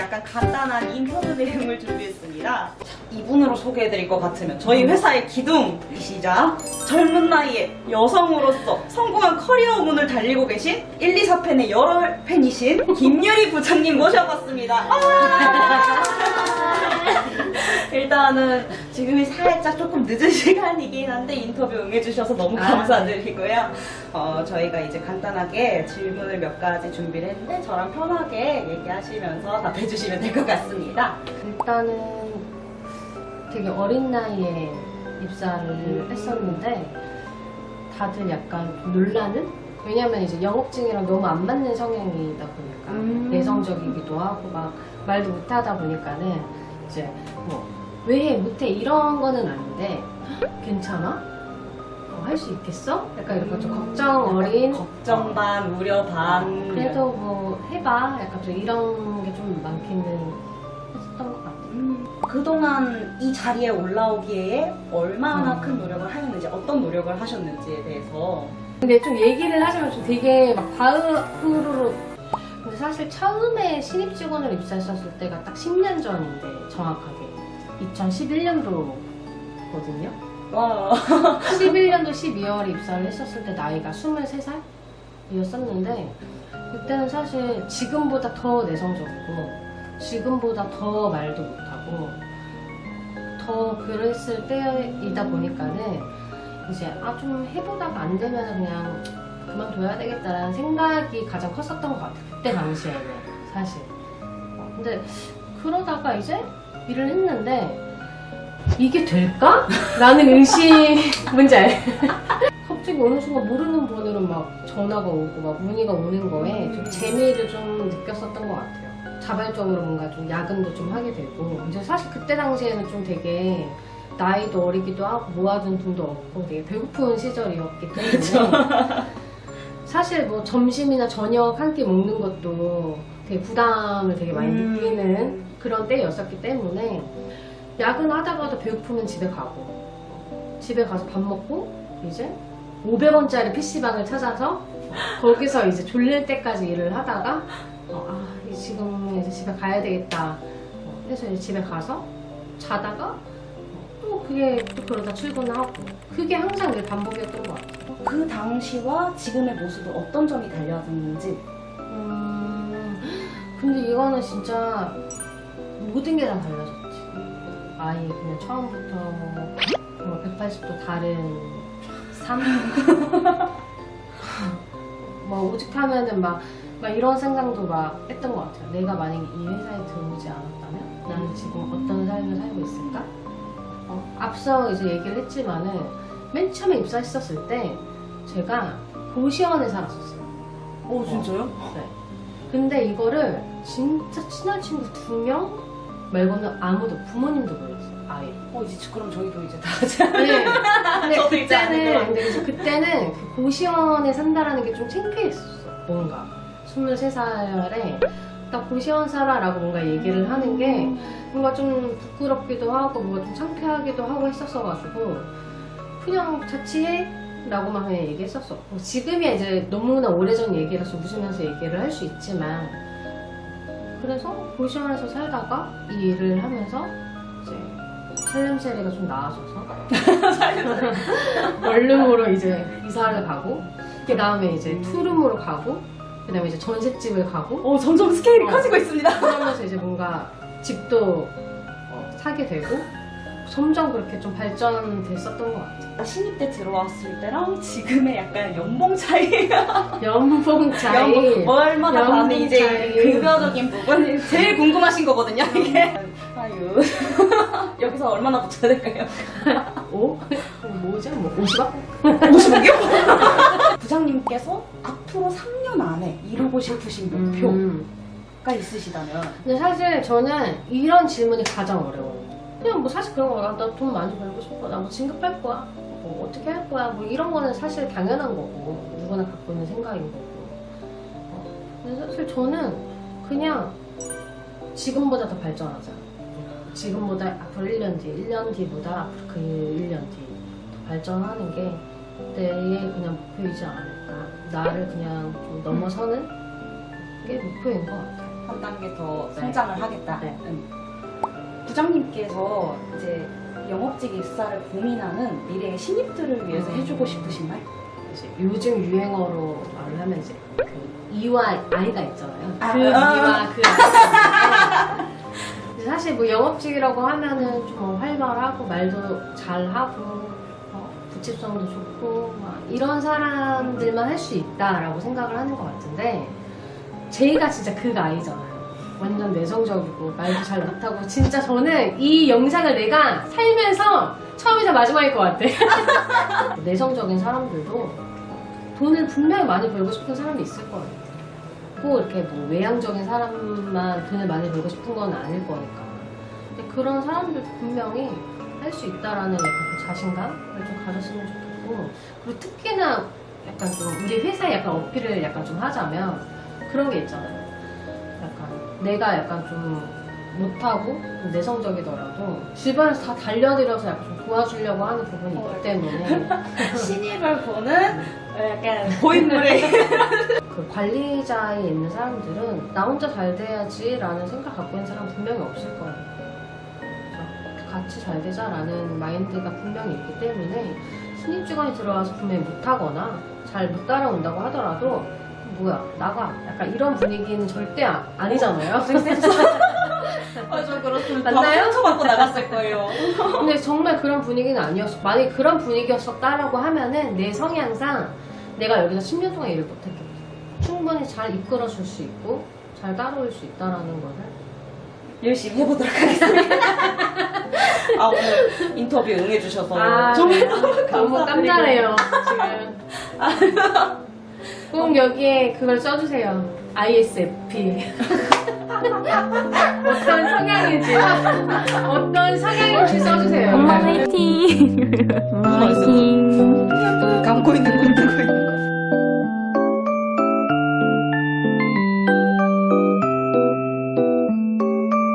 약간 간단한 인터뷰 내용을 준비했습니다. 이분으로 소개해드릴 것 같으면 저희 회사의 기둥이시자 젊은 나이에 여성으로서 성공한 커리어 문을 달리고 계신 1, 2, 4팬의 여러 팬이신 김유리 부장님 모셔봤습니다. 아! 일단은 지금이 살짝 조금 늦은 시간이긴 한데 인터뷰 응해주셔서 너무 아, 감사드리고요. 어, 저희가 이제 간단하게 질문을 몇 가지 준비를 했는데 저랑 편하게 얘기하시면서 답해주시면 될 것 같습니다. 일단은 되게 어린 나이에 입사를 했었는데 다들 약간 좀 놀라는? 왜냐면 이제 영업증이랑 너무 안 맞는 성향이다 보니까 음. 내성적이기도 하고 막 말도 못하다 보니까는 이제 뭐 왜 해? 못해? 이런 거는 아닌데 괜찮아? 할수 있겠어? 약간 이런 좀 걱정 어린 걱정 반, 우려 반. 그래도 뭐 해봐 약간 좀 이런 게 좀 많기는 했었던 것 같아요 음, 그동안 이 자리에 올라오기에 얼마나 음. 큰 노력을 하셨는지, 어떤 노력을 하셨는지에 대해서. 근데 좀 얘기를 하자면 좀 되게 막 바흐르르 근데 사실 처음에 신입 직원으로 입사했었을 때가 딱 10년 전인데 정확하게 2011년도거든요 와. 11년도 12월에 입사를 했었을 때 나이가 23살이었었는데 그때는 사실 지금보다 더 내성적이고 지금보다 더 말도 못하고 더 그랬을 때이다 보니까는 이제 아 좀 해보다가 안 되면 그냥 그만둬야 되겠다라는 생각이 가장 컸었던 것 같아요 그때 당시에는 사실 어, 근데 그러다가 이제 일을 했는데 이게 될까? 라는 의심 뭔지 알? 갑자기 어느 순간 모르는 번호로 막 전화가 오고 막 문의가 오는 거에 좀 재미를 좀 느꼈었던 것 같아요. 자발적으로 뭔가 좀 야근도 좀 하게 되고 이제 사실 그때 당시에는 좀 되게 나이도 어리기도 하고 모아둔 돈도 없고 되게 배고픈 시절이었기 때문에 사실 뭐 점심이나 저녁 한 끼 먹는 것도 되게 부담을 되게 많이 음. 느끼는 그런 때였었기 때문에 야근하다가도 배고프면 집에 가고 집에 가서 밥 먹고 이제 500원짜리 PC방을 찾아서 거기서 이제 졸릴 때까지 일을 하다가 어, 아 지금 이제 집에 가야 되겠다 어, 해서 이제 집에 가서 자다가 어, 또 그게 또 그러다 출근하고 그게 항상 늘 반복이었던 것 같아요. 그 당시와 지금의 모습은 어떤 점이 달라졌는지. 음, 근데 이거는 진짜 모든 게 다 달라졌지. 아예 그냥 처음부터 뭐 180도 다른 삶? 막 오직하면은 막, 막 이런 생각도 막 했던 것 같아요. 내가 만약에 이 회사에 들어오지 않았다면 나는 지금 어떤 삶을 살고 있을까? 어, 앞서 이제 얘기를 했지만은 맨 처음에 입사했었을 때 제가 고시원에 살았었어요. 오, 진짜요? 네. 근데 이거를 진짜 친한 친구 두 명 말고는 아무도 부모님도 몰랐어요. 아예. 어, 이제 그럼 저희도 이제 다 같이. 네. 근데 저도 이제 그때는 되더라고요. 근데 이제 그때는 그 고시원에 산다라는 게 좀 창피했었어. 뭔가 23살에 딱 고시원 살아라고 뭔가 얘기를 하는 게 뭔가 좀 부끄럽기도 하고 뭔가 좀 창피하기도 하고 했었어가지고 그냥 자취해 라고만 그냥 얘기했었어 뭐 지금이야 이제 너무나 오래전 얘기라서 웃으면서 얘기를 할 수 있지만 그래서 고시원에서 살다가 이 일을 하면서 이제 살림살이가 좀 나아져서 원룸으로 이제 이사를 가고 그 다음에 이제 투룸으로 가고 그 다음에 이제 전셋집을 가고 오, 점점 스케일이 어. 커지고 있습니다. 그러면서 이제 뭔가 집도 어, 사게 되고 점점 그렇게 좀 발전됐었던 것 같아요. 신입 때 들어왔을 때랑 지금의 약간 연봉 차이가 연봉 차이. 연봉 얼마나 연봉 많은 이제 차이. 급여적인 부분 제일 궁금하신 거거든요 이게 아유 여기서 얼마나 붙여야 될까요? 오? 뭐죠? 뭐 50억? 50억이요? 부장님께서 앞으로 3년 안에 이루고 싶으신 목표가 음. 있으시다면 근데 사실 저는 이런 질문이 가장 어려워요. 그냥 뭐 사실 그런 거야. 나돈 많이 벌고 싶어. 나 뭐 진급할 거야. 뭐 어떻게 할 거야. 뭐 이런 거는 사실 당연한 거고. 누구나 갖고 있는 생각인 거고. 어, 근데 사실 저는 그냥 지금보다 더 발전하자. 지금보다 앞으로 1년 뒤, 1년 뒤보다 앞으로 그 1년 뒤 더 발전하는 게 내의 그냥 목표이지 않을까. 나를 그냥 좀 넘어서는 게 목표인 것 같아요. 한 단계 더 네. 성장을 하겠다. 네. 음. 부장님께서 이제 영업직 입사를 고민하는 미래의 신입들을 위해서 음. 해주고 싶으신 말? 이제 요즘 유행어로 말을 하면 이제 그 이와 아이가 있잖아요. 아, 그 아. 이와 그 아이가 있는데 사실 뭐 영업직이라고 하면은 좀뭐 활발하고 말도 잘하고 어, 부치성도 좋고 막 이런 사람들만 할 수 있다라고 생각을 하는 것 같은데 제이가 진짜 그 아이잖아요. 완전 내성적이고 말도 잘 못하고 진짜 저는 이 영상을 내가 살면서 처음이자 마지막일 것 같아. 내성적인 사람들도 돈을 분명히 많이 벌고 싶은 사람이 있을 거예요. 꼭 이렇게 뭐 외향적인 사람만 돈을 많이 벌고 싶은 건 아닐 거니까. 근데 그런 사람들도 분명히 할 수 있다라는 약간 그 자신감을 좀 가졌으면 좋겠고. 그리고 특히나 약간 좀 우리 회사에 약간 어필을 약간 좀 하자면 그런 게 있잖아요. 약간 내가 약간 좀 못하고 좀 내성적이더라도 주변에서 다 달려들어서 약간 좀 도와주려고 하는 부분이 있기 때문에. 신입을 보는 약간 고인물의 그 관리자에 있는 사람들은 나 혼자 잘 돼야지라는 생각 갖고 있는 사람 분명히 없을 거예요. 그래서 같이 잘 되자라는 마인드가 분명히 있기 때문에 신입 직원이 들어와서 분명히 못하거나 잘 못 따라온다고 하더라도 뭐야 나가 약간 이런 분위기는 절대 아, 아니잖아요. 맞아 그렇습니다. 맞나요? 상처받고 나갔을 거예요. 근데 정말 그런 분위기는 아니었어. 만약에 그런 분위기였었다라고 하면은 내 성향상 내가 여기서 10년 동안 일을 못했겠지. 충분히 잘 이끌어줄 수 있고 잘 따라올 수 있다라는 거를 열심히 해보도록 하겠습니다. 아 오늘 인터뷰 응해주셔서 아, 정말 네. 너무 너무 감사드리고 깜짝해요 지금. 꼭 여기에 그걸 써주세요. ISFP. 어떤 성향인지 어떤 성향인지 써주세요. 엄마 화이팅! 엄마 화이팅! 감고 있는 건 누구 있나?